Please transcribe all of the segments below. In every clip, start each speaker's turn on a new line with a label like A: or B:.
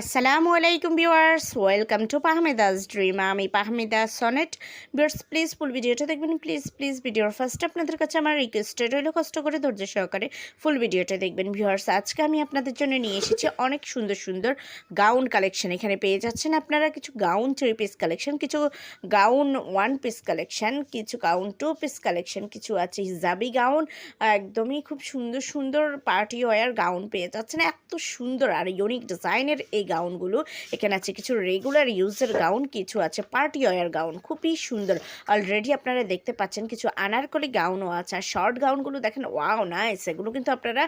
A: আসসালামু আলাইকুম viewers welcome to Pahmeda's dream আমি Pahmeda Sonet viewers please full ভিডিওটা দেখবেন। প্লিজ প্লিজ ভিডিওর ফার্স্ট আপনাদের কাছে আমার রিকোয়েস্টেড রইল কষ্ট করে, ধৈর্য সহকারে ফুল ভিডিওটা দেখবেন। ভিউয়ার্স আজকে আমি আপনাদের জন্য নিয়ে এসেছি অনেক সুন্দর সুন্দর গাউন কালেকশন এখানে পেয়ে যাচ্ছেন আপনারা কিছু গাউন থ্রি পিস কালেকশন কিছু গাউন ওয়ান পিস কালেকশন কিছু গাউন টু পিস কালেকশন কিছু আছে হিজাবি গাউন একদমই খুব সুন্দর সুন্দর পার্টি ওয়ার গাউন পেয়ে যাচ্ছেন। এত সুন্দর আর ইউনিক ডিজাইনের এই গাউনগুলো। এখানে আছে কিছু রেগুলার ইউজের গাউন কিছু আছে পার্টি ওয়ার গাউন খুবই সুন্দর। অলরেডি আপনারা দেখতে পাচ্ছেন কিছু আনারকলি গাউনও আছে। আর শর্ট গাউনগুলো দেখেন ওয়াও নাইস এগুলো কিন্তু আপনারা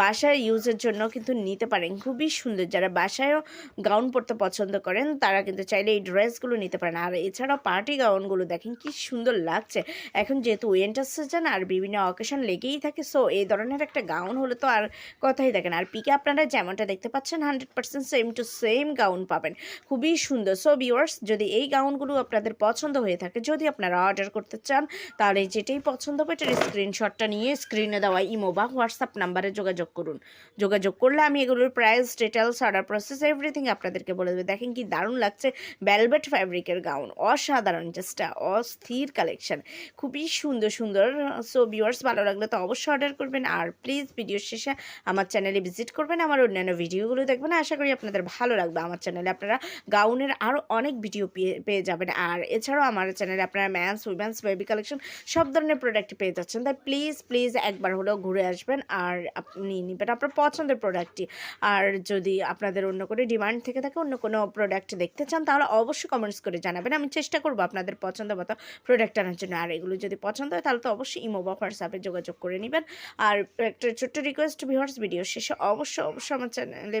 A: বাসায় ইউজের জন্য কিন্তু নিতে পারেন। খুবই সুন্দর। যারা বাসায়ও গাউন পরতে পছন্দ করেন, তারা কিন্তু চাইলে এই ড্রেসগুলো নিতে পারেন। আর এছাড়াও পার্টি গাউনগুলো দেখেন, কি সুন্দর লাগছে! এখন যেহেতু উইন্টার সিজন আর বিভিন্ন অকেশন লেগেই থাকে সো এই ধরনের একটা গাউন হলে তো আর কথাই দেখেন আর পিকে আপনারা যেমনটা দেখতে পাচ্ছেন hundred percent same to same gown পাবেন। খুবই সুন্দর। সো ভিউয়ার্স যদি এই গাউনগুলো আপনাদের পছন্দ হয়ে থাকে, যদি আপনারা অর্ডার করতে চান, তাহলে যেটাই পছন্দ হবে এটার স্ক্রিনশটটা নিয়ে স্ক্রিনে দেওয়া ইমো বা হোয়াটসঅ্যাপ নাম্বারে যোগাযোগ করুন। যোগাযোগ করলে আমি এগুলোর price details order process everything আপনাদেরকে বলে দেবো। দেখেন কি দারুণ লাগছে ভেলভেট ফ্যাব্রিকের গাউন অসাধারণ জাস্ট অস্থির কালেকশন খুবই সুন্দর সুন্দর। সো ভিউয়ার্স ভালো লাগলে তো অবশ্যই অর্ডার করবেন। আর প্লিজ ভিডিও শেষে আমার চ্যানেলে ভিজিট করবেন। আমার অন্যান্য ভিডিওগুলো দেখবেন। আশা করি আপনাদের ভালো লাগবে আমার চ্যানেলে আপনারা গাউনের আরও অনেক ভিডিও পেয়ে যাবেন। আর এছাড়াও আমার চ্যানেলে আপনারা ম্যান্স উইমেন্স বেবি কালেকশন সব ধরনের প্রোডাক্ট পেয়ে যাচ্ছেন। তাই প্লিজ প্লিজ একবার হলেও ঘুরে আসবেন আর আপনি নেবেন আপনার পছন্দের প্রোডাক্টটি আর যদি আপনাদের অন্য কোনো ডিমান্ড থেকে থাকে, অন্য কোনো প্রোডাক্ট দেখতে চান, তাহলে অবশ্যই কমেন্টস করে জানাবেন। আমি চেষ্টা করব আপনাদের পছন্দ মতো প্রোডাক্ট আনার জন্য। আর এগুলো যদি পছন্দ হয়, তাহলে তো অবশ্যই ইমো বা হোয়াটসঅ্যাপে যোগাযোগ করে নেবেন। আর একটা ছোট্ট রিকোয়েস্ট ভিউয়ার্স ভিডিও শেষে অবশ্যই অবশ্যই আমার চ্যানেলে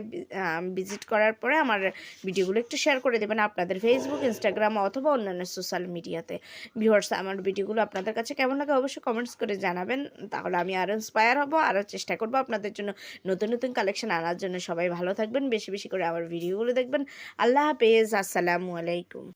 A: ভিজিট করার পরে আমার ভিডিওগুলো একটু শেয়ার করে দেবেন আপনাদের ফেসবুক ইনস্টাগ্রাম অথবা অন্যান্য সোশ্যাল মিডিয়াতে ভিউয়ার্স আমার ভিডিওগুলো আপনাদের কাছে কেমন লাগে অবশ্যই কমেন্টস করে জানাবেন। তাহলে আমি আরও ইন্সপায়ার হব আরও চেষ্টা করব আপনাদের জন্য নতুন নতুন কালেকশন আনার জন্য। সবাই ভালো থাকবেন, বেশি বেশি করে আমার ভিডিওগুলো দেখবেন। আল্লাহ হাফেজ, আসসালামু আলাইকুম।